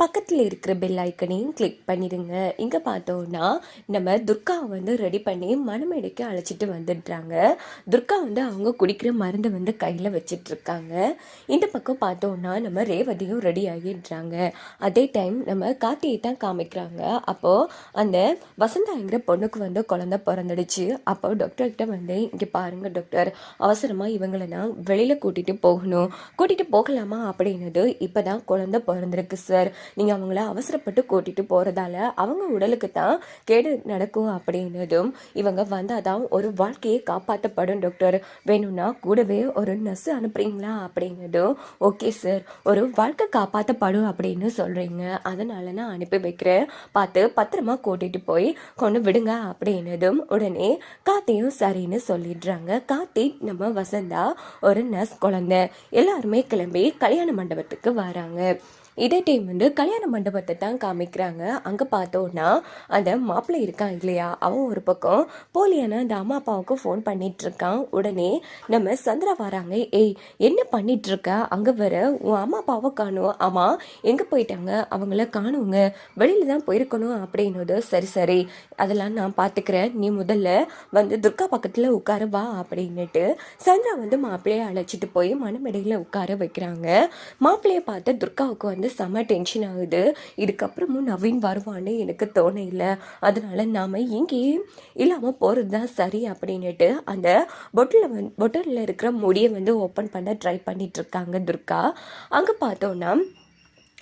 பக்கத்தில் இருக்கிற பெல் ஐக்கனையும் கிளிக் பண்ணிடுங்க. இங்கே பார்த்தோன்னா நம்ம துர்காவை வந்து ரெடி பண்ணி மணமேடைக்கு அழைச்சிட்டு வந்துடுறாங்க. துர்கா வந்து அவங்க குடிக்கிற மருந்தை வந்து கையில் வச்சிட்ருக்காங்க. இந்த பக்கம் பார்த்தோன்னா நம்ம ரேவதியும் ரெடி ஆகிடுறாங்க. அதே டைம் நம்ம கார்த்தியை தான் காமிக்கிறாங்க. அப்போது அந்த வசந்தாங்கிற பொண்ணுக்கு வந்து குழந்த பிறந்துடுச்சு. அப்போ டாக்டர்கிட்ட வந்து இங்கே பாருங்கள் டாக்டர் அவசரமாக இவங்களை நான் வெளியில் கூட்டிகிட்டு போகணும். கூட்டிகிட்டு போகலாமா? அப்படின்னது இப்போ தான் குழந்த பிறந்திருக்கு சார் நீங்கள் அவங்கள அவசரப்பட்டு கூட்டிகிட்டு போகிறதால அவங்க உடலுக்கு தான் கேடு நடக்கும் அப்படின்னதும் இவங்க வந்தால் தான் ஒரு வாழ்க்கையை காப்பாற்றப்படும் டாக்டர் வேணும்னா கூடவே ஒரு நர்ஸ் அனுப்புறீங்களா அப்படின்னதும் ஓகே சார் ஒரு வாழ்க்கை காப்பாற்றப்படும் அப்படின்னு சொல்கிறீங்க அதனால நான் அனுப்பி வைக்கிறேன். பார்த்து பத்திரமா கூட்டிகிட்டு போய் கொண்டு விடுங்க அப்படின்னதும் உடனே காத்தையும் சரின்னு சொல்லிடுறாங்க. காத்தி நம்ம வசந்தா ஒரு நர்ஸ் குழந்தை. எல்லாருமே கிளம்பி கல்யாண மண்டபத்துக்கு வராங்க. இதே டைம் வந்து கல்யாண மண்டபத்தை தான் காமிக்கிறாங்க. அங்கே பார்த்தோன்னா அந்த மாப்பிள்ளை இருக்கான் இல்லையா? அவன் ஒரு பக்கம் போலியான அந்த அம்மா அப்பாவுக்கு ஃபோன் பண்ணிட்டு இருக்கான். உடனே நம்ம சந்திரா வராங்க. ஏய் என்ன பண்ணிட்டு இருக்க? அங்கே வர உன் அம்மா அப்பாவை காணும். ஆமாம் எங்கே போயிட்டாங்க? அவங்கள காணுங்க. வெளியில தான் போயிருக்கணும் அப்படின்னது சரி சரி அதெல்லாம் நான் பார்த்துக்கிறேன் நீ முதல்ல வந்து துர்கா பக்கத்தில் உட்கார வா அப்படின்னுட்டு சந்திரா வந்து மாப்பிள்ளையை அழைச்சிட்டு போய் மனமடையில் உட்கார வைக்கிறாங்க. மாப்பிள்ளையை பார்த்து துர்காவுக்கு வந்து செம்ம டென்ஷன் ஆகுது. இதுக்கப்புறமும் நவீன் வருவான்னு எனக்கு தோண அதனால் அதனால நாம் இங்கேயே இல்லாமல் போகிறது தான் சரி அப்படின்னுட்டு அந்த பொட்டில் வந்து பொட்டலில் இருக்கிற முடியை வந்து ஓப்பன் பண்ண ட்ரை பண்ணிகிட்ருக்காங்க துர்கா. அங்கே பார்த்தோன்னா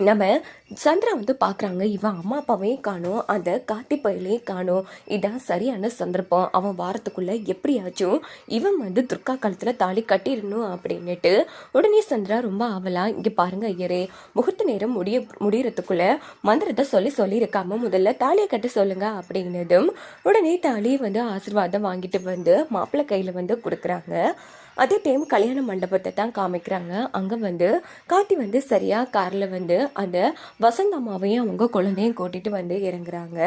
நம்ம சந்திரா வந்து பார்க்குறாங்க இவன் அம்மா அப்பாவையும் காணும். அந்த காத்தி பயிலையும் காணும். இதான் சரியான சந்தர்ப்பம். அவன் வாரத்துக்குள்ளே எப்படியாச்சும் இவன் வந்து துர்கா காலத்தில் தாலி கட்டிடணும் அப்படின்னுட்டு உடனே சந்திரா ரொம்ப ஆவலா இங்கே பாருங்க ஐயரே முகூர்த்த நேரம் முடிய முடியறதுக்குள்ள மந்திரத்தை சொல்லி சொல்லியிருக்காம முதல்ல தாலியை கட்ட சொல்லுங்க அப்படின்னதும் உடனே தாலி வந்து ஆசிர்வாதம் வாங்கிட்டு வந்து மாப்பிள்ளை கையில் வந்து கொடுக்குறாங்க. அதே டைம் கல்யாண மண்டபத்தை தான் காமிக்கிறாங்க. அங்கே வந்து காட்டி வந்து சரியாக காரில் வந்து அந்த வசந்த அம்மாவையும் அவங்க குழந்தையும் கூட்டிகிட்டு வந்து இறங்குறாங்க.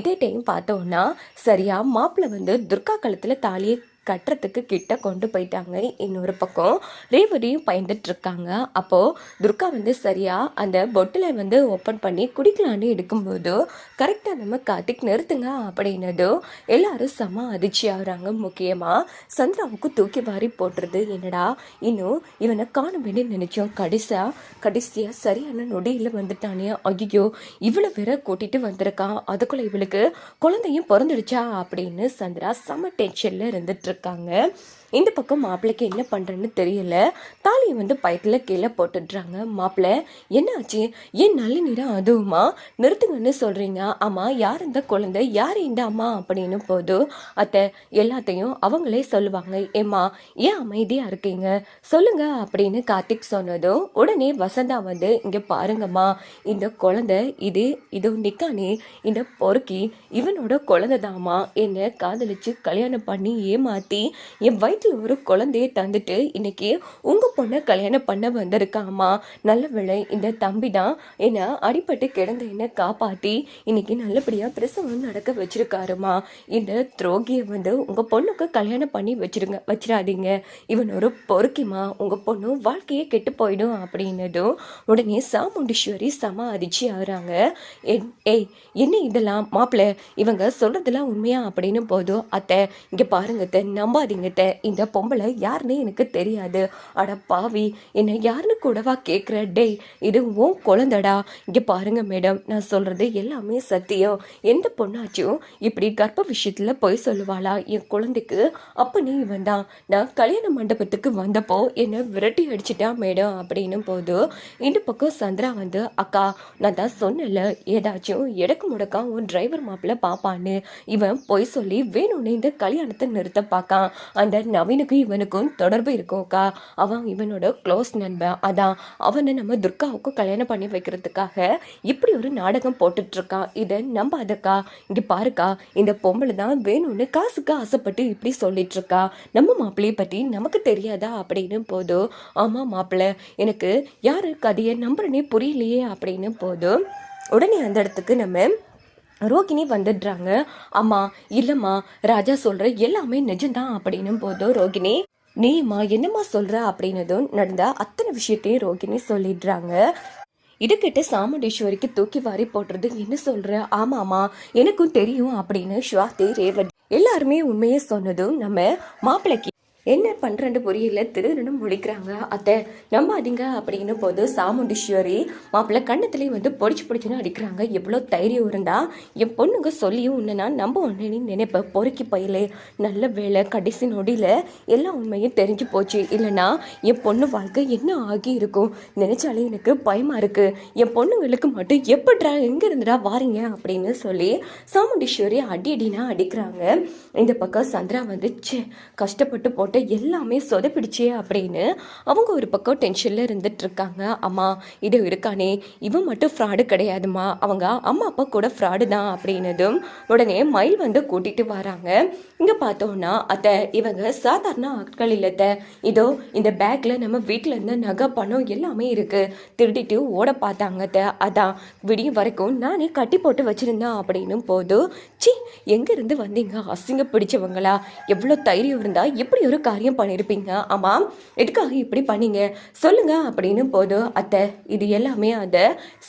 இதே டைம் பார்த்தோன்னா சரியாக மாப்பிள்ளை வந்து துர்கா கழுத்தில் தாலியை கட்டுறதுக்கு கிட்ட கொண்டு போயிட்டாங்க இன்னொரு பக்கம். ரேவதியும் பயந்துட்டுருக்காங்க அப்போது துர்கா வந்து சரியாக அந்த பொட்டில் வந்து ஓப்பன் பண்ணி குடிக்கலான்னு எடுக்கும்போது கரெக்டாக நம்ம கார்த்திக் நிறுத்துங்க அப்படின்னதும் எல்லாரும் செம அதிர்ச்சி ஆகுறாங்க முக்கியமாக சந்திராவுக்கு தூக்கி வாரி போட்டுறது என்னடா இன்னும் இவனை காணுமேனு நினச்சோம். கடைசியாக கடைசியாக சரியான நொடியில் வந்துட்டானே. ஐயோ இவ்வளோ பேரை கூட்டிகிட்டு வந்திருக்கான் அதுக்குள்ளே இவளுக்கு குழந்தையும் பிறந்துடுச்சா அப்படின்னு சந்திரா செம டென்ஷனில் இருந்துட்டு இருக்காங்க இந்த பக்கம் மாப்பிள்ளைக்கு என்ன பண்ணுறேன்னு தெரியல. தாலியை வந்து பயத்தில் கீழே போட்டுடுறாங்க. மாப்பிள்ளை என்னாச்சு? ஏன் நல்ல நேரம் அதுவுமா நிறுத்துங்கன்னு சொல்கிறீங்க ஆமாம் யார் இந்த குழந்தை? யார் இந்த அம்மா? அப்படின்னு போதும் அத்தை எல்லாத்தையும் அவங்களே சொல்லுவாங்க. ஏம்மா ஏன் அமைதியாக இருக்கீங்க? சொல்லுங்க அப்படின்னு கார்த்திக் சொன்னதும் உடனே வசந்தா வந்து இங்கே பாருங்கம்மா இந்த குழந்தை இது இது நிக்கானே இந்த பொறுக்கி இவனோட குழந்தை தாம்மா என்னை காதலிச்சு கல்யாணம் பண்ணி ஏமாற்றி என் வயிற்றுல ஒரு குழந்தைய தந்துட்டு இன்னைக்கு உங்க பொண்ணை கல்யாணம் பண்ண வந்திருக்காமா நல்ல வேளை இந்த தம்பி தான் என்னை அடிபட்டு கிடந்த என்னை காப்பாத்தி இன்னைக்கு நல்லபடியா பிரசவம் நடக்க வச்சிருக்காருமா. இந்த துரோகியை வந்து உங்க பொண்ணுக்கு கல்யாணம் பண்ணி வச்சிருங்க வச்சிடாதீங்க இவன் ஒரு பொறுக்கிமா உங்க பொண்ணு வாழ்க்கையே கெட்டு போயிடும் அப்படின்னதும் உடனே சாமுண்டீஸ்வரி சம அதிர்ச்சி ஆகுறாங்க. என்- ஏய் என்ன இதெல்லாம்? மாப்பிள்ளை இவங்க சொல்றதெல்லாம் உண்மையா அப்படின்னு போதும். அத்தை இங்க பாருங்க அத்தை நம்பாதீங்க அத்தை. இந்த பொம்பளை யாருன்னு எனக்கு தெரியாது. அட பாவி என்னை யாருன்னு கூடவா கேட்குற டேய் இது உன் குழந்தடா. இங்க பாருங்க மேடம் நான் சொல்றது எல்லாமே சத்தியம். எந்த பொண்ணாச்சும் இப்படி கர்ப்ப விஷயத்துல போய் சொல்லுவாளா? என் குழந்தைக்கு அப்பனே இவன் தான் நான் கல்யாண மண்டபத்துக்கு வந்தப்போ என்னை விரட்டி அடிச்சிட்டான் மேடம் அப்படின்னும் போது இந்த பக்கம் சந்திரா வந்து அக்கா நான் தான் சொன்னேன்ல ஏதாச்சும் எடக்கு முடக்கா உன் டிரைவர் மாப்பிள்ள பாப்பான்னு. இவன் பொய் சொல்லி வேணும்னு இந்த கல்யாணத்தை நிறுத்த பார்க்கான். அந்த நவீனுக்கும் இவனுக்கும் தொடர்பு இருக்கும்க்கா அவன் இவனோட க்ளோஸ் நண்பன் அதான் அவனை நம்ம துர்காவுக்கும் கல்யாணம் பண்ணி வைக்கிறதுக்காக இப்படி ஒரு நாடகம் போட்டுட்ருக்கான் இதை நம்பாதக்கா. இங்கே பாருக்கா இந்த பொம்பளை தான் வேணும்னு காசுக்கு ஆசைப்பட்டு இப்படி சொல்லிட்டு இருக்கா நம்ம மாப்பிள்ளையை பற்றி நமக்கு தெரியாதா அப்படின்னு போதும் ஆமாம் மாப்பிள்ளை எனக்கு யார் கதையை நம்புறனே புரியலையே அப்படின்னு போதும் உடனே அந்த இடத்துக்கு நம்ம ரோகிணி வந்துடுறாங்க. அம்மா இல்லம்மா ராஜா சொல்ற எல்லாமே நிஜம்தான் அப்படின்னும் போதும் ரோகிணி. நீம்மா என்னம்மா சொல்ற? அப்படின்னதும் நடந்த அத்தனை விஷயத்தையும் ரோகிணி சொல்லிடுறாங்க. இதுக்கிட்ட சாமுண்டீஸ்வரிக்கு தூக்கி வாரி போடுறது என்ன சொல்ற? ஆமாமா எனக்கும் தெரியும் அப்படின்னு ஸ்வாதி ரேவதி எல்லாருமே உண்மையை சொன்னதும் நம்ம மாப்பிள்ளைக்கு என்ன பண்றேன்னு புரியல. திருடனும் முழிக்கிறாங்க. அத்தை நம்பாதீங்க அப்படின்னு போது சாமுண்டீஸ்வரி மாப்பிள்ளை கண்ணத்துலேயே வந்து பொடிச்சு பிடிச்சுன்னு அடிக்கிறாங்க. எவ்வளோ தைரியம் இருந்தால் என் பொண்ணுங்க சொல்லியும் உன்னை நம்ப ஒன்று நினைப்பேன் பொறுக்கி பயிலே நல்ல வேலை கடைசி நொடியில் எல்லா உண்மையும் தெரிஞ்சு போச்சு. இல்லைன்னா என் பொண்ணு வாழ்க்கை என்ன ஆகி இருக்கும்? நினைச்சாலே எனக்கு பயமாக இருக்குது என் பொண்ணுங்களுக்கு மட்டும் எப்படிடா எங்கே இருந்துடா வாரீங்க? அப்படின்னு சொல்லி சாமுண்டீஸ்வரி அடி அடினா அடிக்கிறாங்க. இந்த பக்கம் சந்திரா வந்து கஷ்டப்பட்டு போட்டு எல்லாமே சொதப்பிடிச்சே அப்படின்னு அவங்க ஒரு பக்கம் டென்ஷனில் இருந்துட்டுருக்காங்க. அம்மா இது இருக்கானே இவன் மட்டும் ஃப்ராடு கிடையாதுமா அவங்க அம்மா அப்பா கூட ஃப்ராடு தான் அப்படின்னதும் உடனே மயில் வந்து கூட்டிகிட்டு வராங்க. இங்கே பார்த்தோன்னா அத்தை இவங்க சாதாரண ஆட்கள் இல்லத்த இதோ இந்த பேக்கில் நம்ம வீட்டில் இருந்த நகை பணம் எல்லாமே இருக்குது திருடிட்டு ஓட பார்த்தாங்க அத்தை. அதான் விடிய வரைக்கும் நானே கட்டி போட்டு வச்சுருந்தேன் அப்படின்னும் போது சி எங்கேருந்து வந்தீங்க? அசிங்க பிடிச்சவங்களா? எவ்வளோ தைரியம் இருந்தால் இப்படி ஒரு காரியம் பண்ணியிருப்பீங்க ஆமாம் எதுக்காக இப்படி பண்ணீங்க? சொல்லுங்க அப்படின்னு போதும் அத்தை இது எல்லாமே அந்த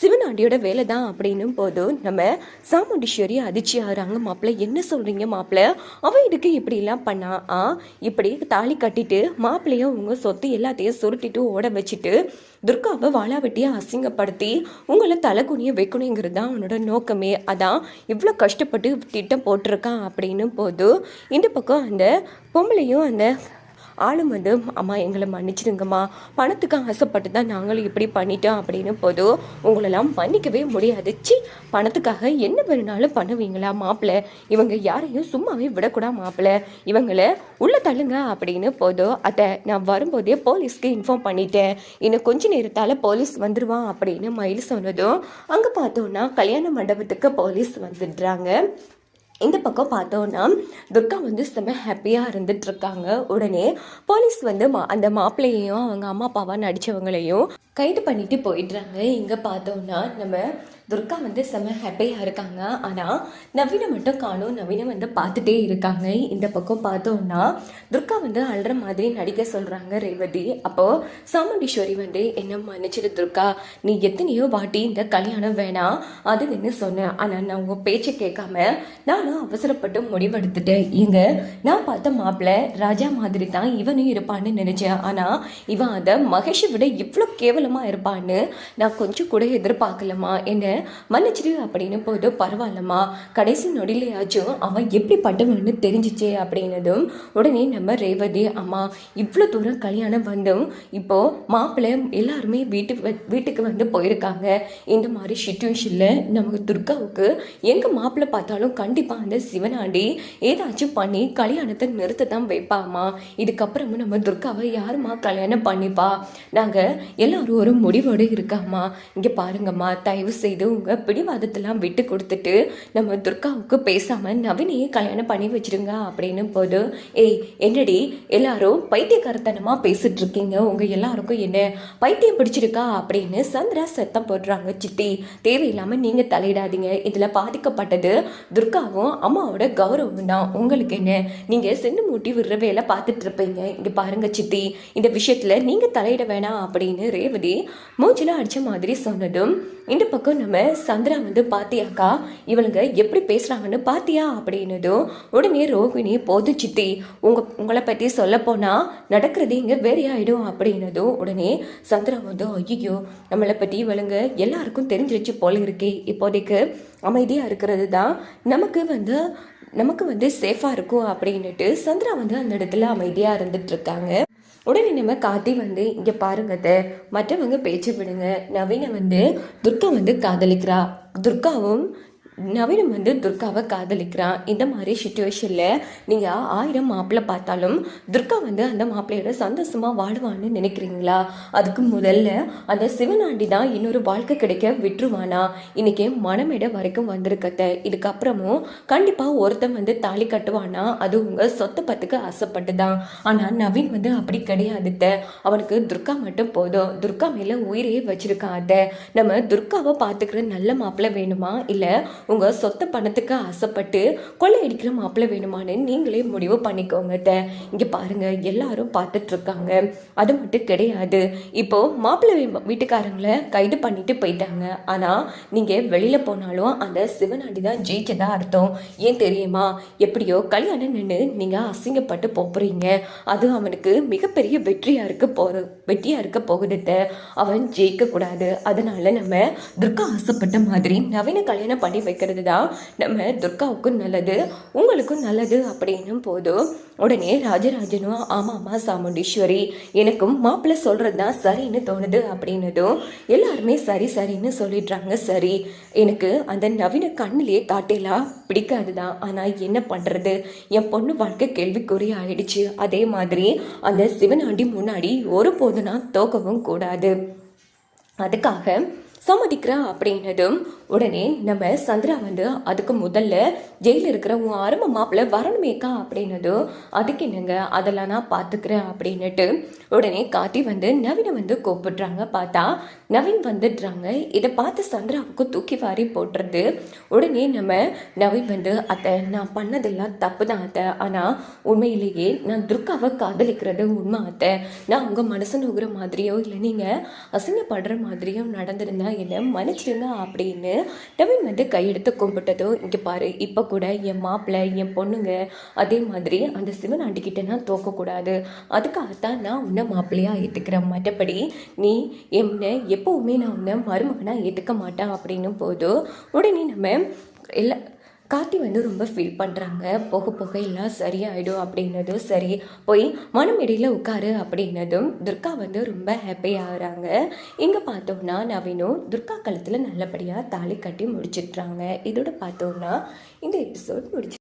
சிவனாண்டியோட வேலை தான் அப்படின்னும் போதும் நம்ம சாமுண்டீஸ்வரி அதிர்ச்சி ஆகிறாங்க மாப்பிள்ளை. என்ன சொல்கிறீங்க மாப்பிள்ளை? அவன் இதுக்கு இப்படிலாம் பண்ணா? ஆ இப்படி தாலி கட்டிட்டு மாப்பிள்ளைய உங்கள் சொத்து எல்லாத்தையும் சுருட்டிட்டு ஓட வச்சுட்டு துர்காவை வாழாவெட்டியை அசிங்கப்படுத்தி உங்களை தலை வைக்கணுங்கிறது தான் அவனோட நோக்கமே. அதான் இவ்வளோ கஷ்டப்பட்டு திட்டம் போட்டிருக்கான் அப்படின்னும் போது இந்த பக்கம் அந்த பொம்பளையும் அந்த ஆளும் வந்து அம்மா எங்களை மன்னிச்சிடுங்கம்மா. பணத்துக்கு ஆசைப்பட்டு தான் நாங்களும் இப்படி பண்ணிட்டோம் அப்படின்னு போது உங்களெல்லாம் மன்னிக்கவே முடியாது. சி பணத்துக்காக என்ன வேணுனாலும் பண்ணுவீங்களா மாப்பிள்ளை? இவங்க யாரையும் சும்மாவே விடக்கூடாது மாப்பிள்ளை? இவங்களை உள்ள தள்ளுங்க அப்படின்னு போதும் அதை நான் வரும்போதே போலீஸ்க்கு இன்ஃபார்ம் பண்ணிட்டேன். இன்னும் கொஞ்ச நேரத்தால் போலீஸ் வந்துடுவான் அப்படின்னு மயில் சொன்னதும் அங்கே பார்த்தோன்னா கல்யாண மண்டபத்துக்கு போலீஸ் வந்துடுறாங்க. இந்த பக்கம் பார்த்தோன்னா துர்கா வந்து செம்ம ஹாப்பியாக இருந்துட்டு இருக்காங்க உடனே போலீஸ் வந்து மா அந்த மாப்பிள்ளையையும் அவங்க அம்மா அப்பாவா நடித்தவங்களையும் கைது பண்ணிட்டு போயிடுறாங்க. இங்கே பார்த்தோன்னா நம்ம துர்கா வந்து செம்ம ஹாப்பியாக இருக்காங்க. ஆனால் நவீனை மட்டும் காணும் நவீனை வந்து பார்த்துட்டே இருக்காங்க. இந்த பக்கம் பார்த்தோன்னா துர்கா வந்து அழுற மாதிரி நடிக்க சொல்கிறாங்க ரேவதி. அப்போது சாமுண்டீஸ்வரி வந்து என்ன மன்னிச்சிடு துர்கா. நீ எத்தனையோ வாட்டி இந்த கல்யாணம் வேணாம் அது நின்று சொன்னேன் ஆனால் நான் உங்கள் பேச்சை கேட்காம நானும் அவசரப்பட்டு முடிவெடுத்துட்டேன். இங்க நான் பார்த்த மாப்பிள்ளை ராஜா மாதிரி தான் இவனும் இருப்பான்னு நினச்சேன். ஆனால் இவன் அதை மகேஷை விட இவ்வளோ கேவலமாக இருப்பான்னு நான் கொஞ்சம் கூட எதிர்பார்க்கலமா என்ன மன்னிச்சிடு அப்படின்னு போது பரவாயில்லம்மா. கடைசி நொடிலையாச்சும் அவன் எப்படி பட்டவன்னு தெரிஞ்சிச்சு அப்படின்னதும் உடனே நம்ம ரேவதி அம்மா இவ்வளோ தூரம் கல்யாணம் வந்தும் இப்போ மாப்பிள்ளை எல்லாருமே வீட்டு வீட்டுக்கு வந்து போயிருக்காங்க. இந்த மாதிரி சுச்சுவேஷனில் நமக்கு துர்காவுக்கு எங்கள் மாப்பிள்ளை பார்த்தாலும் கண்டிப்பாக அந்த சிவனாண்டி ஏதாச்சும் பண்ணி கல்யாணத்தை நிறுத்த தான் வைப்பாம்மா. இதுக்கப்புறமும் நம்ம துர்காவை யாரும்மா கல்யாணம் பண்ணிப்பா? நாங்கள் எல்லாரும் ஒரு முடிவோடு இருக்காம்மா. இங்கே பாருங்கம்மா தயவு செய்து உங்கள் பிடிவாதத்தெல்லாம் விட்டு கொடுத்துட்டு நம்ம துர்காவுக்கு பேசாமல் நவீனையே கல்யாணம் பண்ணி வச்சிருங்க அப்படின்னு போது ஏய் என்னடி எல்லாரும் பைத்தியக்காரத்தனமாக பேசிட்டு இருக்கீங்க? உங்கள் எல்லாருக்கும் என்ன பைத்தியம் பிடிச்சிருக்கா? அப்படின்னு சந்திரா சத்தம் போடுறாங்க. சித்தி தேவையில்லாமல் நீங்கள் தலையிடாதீங்க. இதில் பாதிக்கப்பட்டது துர்காவும் அம்மாவோட கௌரவம் தான். உங்களுக்கு என்ன? நீங்கள் சென்று மூட்டி விடுற வேலை பார்த்துட்டு இருப்பீங்க. இங்கே பாருங்க சித்தி இந்த விஷயத்தில் நீங்கள் தலையிட வேணாம் அப்படின்னு ரேவதி மூச்சில் அடித்த மாதிரி சொன்னதும் இந்த பக்கம் நம்ம சந்திரா வந்து பாத்தியாக்கா இவளுங்க எப்படி பேசுகிறாங்கன்னு பாத்தியா அப்படின்னதும் உடனே ரோகிணி போது சித்தி உங்க உங்களை பற்றி சொல்லப்போனால் நடக்கிறது இங்கே வேறே ஆயிடும் அப்படின்னதும் உடனே சந்திரா வந்து ஐயோ நம்மளை பற்றி இவளுங்க எல்லாருக்கும் தெரிஞ்சிருச்சு போல இருக்கே. இப்போதைக்கு அமைதியாக இருக்கிறது தான் நமக்கு வந்து நமக்கு வந்து சேஃபாக இருக்கும். அப்படின்னுட்டு சந்திரா வந்து அந்த இடத்துல அமைதியாக இருந்துட்டு இருக்காங்க. உடனே நம்ம கார்த்தி வந்து இங்கே பாருங்க மற்றவங்க பேச்சு விடுங்க. நவீனை வந்து துர்கா வந்து காதலிக்கிறா. துர்காவும் நவீனம் வந்து துர்காவை காதலிக்கிறான். இந்த மாதிரி சுச்சுவேஷனில் நீங்கள் ஆயிரம் மாப்பிள்ளை பார்த்தாலும் துர்கா வந்து அந்த மாப்பிள்ளையோட சந்தோஷமாக வாழ்வான்னு நினைக்கிறீங்களா? அதுக்கு முதல்ல அந்த சிவனாண்டி தான் இன்னொரு வாழ்க்கை கிடைக்க விட்டுருவானா? இன்றைக்கே மனமேட வரைக்கும் வந்திருக்கத்த இதுக்கப்புறமும் கண்டிப்பாக ஒருத்தன் வந்து தாலி கட்டுவானா? அது உங்கள் சொத்தை பத்துக்கு ஆசைப்பட்டு தான் ஆனால் நவீன் வந்து அப்படி கிடையாதுத்த. அவனுக்கு துர்கா மட்டும் போதும். துர்கா மேலே உயிரையே வச்சிருக்கான் நம்ம துர்காவை பார்த்துக்கிற நல்ல மாப்பிள்ளை வேணுமா? இல்லை உங்கள் சொத்த பணத்துக்கு ஆசைப்பட்டு கொள்ளையடிக்கிற மாப்பிள்ளை வேணுமான்னு நீங்களே முடிவு பண்ணிக்கோங்க அத்தை. இங்கே பாருங்க எல்லாரும் பார்த்துட்டு இருக்காங்க. அது மட்டும் கிடையாது. இப்போ மாப்பிள்ளை வீட்டுக்காரங்களை கைது பண்ணிட்டு போயிட்டாங்க. ஆனால் நீங்கள் வெளியில் போனாலும் அந்த சிவனாடி தான் ஜெயிச்சதா அர்த்தம். ஏன் தெரியுமா? எப்படியோ கல்யாணம் நின்று நீங்கள் அசிங்கப்பட்டு போகிறீங்க அது அவனுக்கு மிகப்பெரிய வெற்றியாக இருக்க போகிற வெற்றியாக இருக்க போகுதுத்த அவன் ஜெயிக்கக்கூடாது. அதனால நம்ம துர்கா ஆசைப்பட்ட மாதிரி நவீன கல்யாணம் பண்ணி வைக்க இருக்கிறது தான் நம்ம துர்காவுக்கும் நல்லது உங்களுக்கும் நல்லது அப்படின்னும் போதும் உடனே ராஜராஜனும் ஆமாம்மா சாமுண்டீஸ்வரி எனக்கும் மாப்பிள்ளை சொல்கிறது தான் சரின்னு தோணுது அப்படின்னதும் எல்லாருமே சரி சரின்னு சொல்லிடுறாங்க சரி. எனக்கு அந்த நவீன கண்ணிலேயே காட்டலாம் பிடிக்காது தான் ஆனால் என்ன பண்ணுறது என் பொண்ணு வாழ்க்கை கேள்விக்குறி ஆயிடுச்சு. அதே மாதிரி அந்த சிவனாண்டி முன்னாடி ஒருபோதும் நான் தோக்கவும் கூடாது. அதுக்காக சம்மதிக்கிறா அப்படின்னதும் உடனே நம்ம சந்திரா வந்து அதுக்கு முதல்ல ஜெயிலில் இருக்கிற உன் அரும மாப்பிள்ள வரணுமேக்கா அப்படின்னதும் அதுக்கு என்னங்க? அதெல்லாம் நான் பார்த்துக்கிறேன் அப்படின்னுட்டு உடனே காத்தி வந்து நவீனை வந்து கூப்பிடுறாங்க. பார்த்தா நவீன் வந்துடுறாங்க. இதை பார்த்து சந்திராவுக்கு தூக்கி வாரி போட்டுறது. உடனே நம்ம நவீன் வந்து அத்தை நான் பண்ணதெல்லாம் தப்பு தான் அத்தை. ஆனால் உண்மையிலேயே நான் துர்காவை காதலிக்கிறது உண்மை அத்தை. நான் உங்கள் மனசு நோகிற மாதிரியோ இல்லை நீங்கள் அசிங்கப்படுற மாதிரியோ நடந்திருந்தா என்ன மன்னிச்சிடுங்க அப்படின்னு நவீன் வந்து கையெடுத்து கும்பிட்டதோ இங்கே பாரு இப்போ கூட என் மாப்பிள்ளை என் பொண்ணுங்க அதே மாதிரி அந்த சிவன் ஆண்டிக்கிட்ட நான் தோக்கக்கூடாது. அதுக்காகத்தான் நான் உன்னை மாப்பிள்ளையாக ஏற்றுக்கிறேன் மற்றபடி நீ என்னை எப்போவுமே நான் உன்னை மருமகனாக ஏற்றுக்க மாட்டேன். அப்படின்னும் போதும் உடனே நம்ம எல்லா கார்த்தி வந்து ரொம்ப ஃபீல் பண்ணுறாங்க போக போக எல்லாம் சரியாயிடும் அப்படின்னதும் சரி. போய் மனம் இடையில் உட்காரு அப்படின்னதும் துர்கா வந்து ரொம்ப ஹாப்பி இங்கே பார்த்தோம்னா நவீனும் துர்கா கழுத்தில் நல்லபடியாக தாலி கட்டி முடிச்சிட்றாங்க. இதோட பார்த்தோம்னா இந்த எபிசோட் முடிச்சு